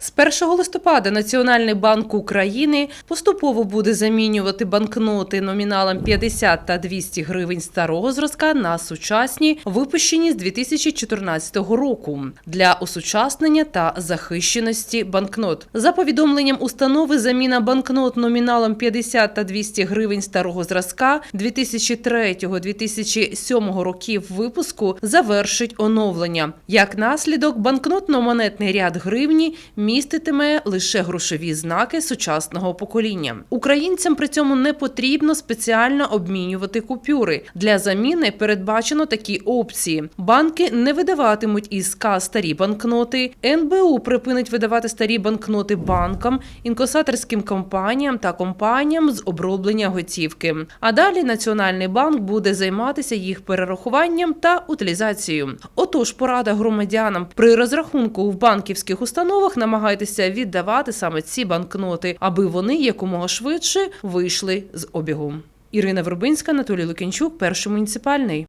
З 1 листопада Національний банк України поступово буде замінювати банкноти номіналом 50 та 200 гривень старого зразка на сучасні, випущені з 2014 року для осучаснення та захищеності банкнот. За повідомленням установи, заміна банкнот номіналом 50 та 200 гривень старого зразка 2003-2007 років випуску завершить оновлення. Як наслідок, банкнотно-монетний ряд гривні міститиме лише грошові знаки сучасного покоління. Українцям при цьому не потрібно спеціально обмінювати купюри. Для заміни передбачено такі опції: банки не видаватимуть із К старі банкноти, НБУ припинить видавати старі банкноти банкам, інкасаторським компаніям та компаніям з оброблення готівки. А далі Національний банк буде займатися їх перерахуванням та утилізацією. Отож, порада громадянам при розрахунку в банківських установах намагайтеся віддавати саме ці банкноти, аби вони якомога швидше вийшли з обігу. Ірина Вербинська, Анатолій Лукінчук, перший муніципальний.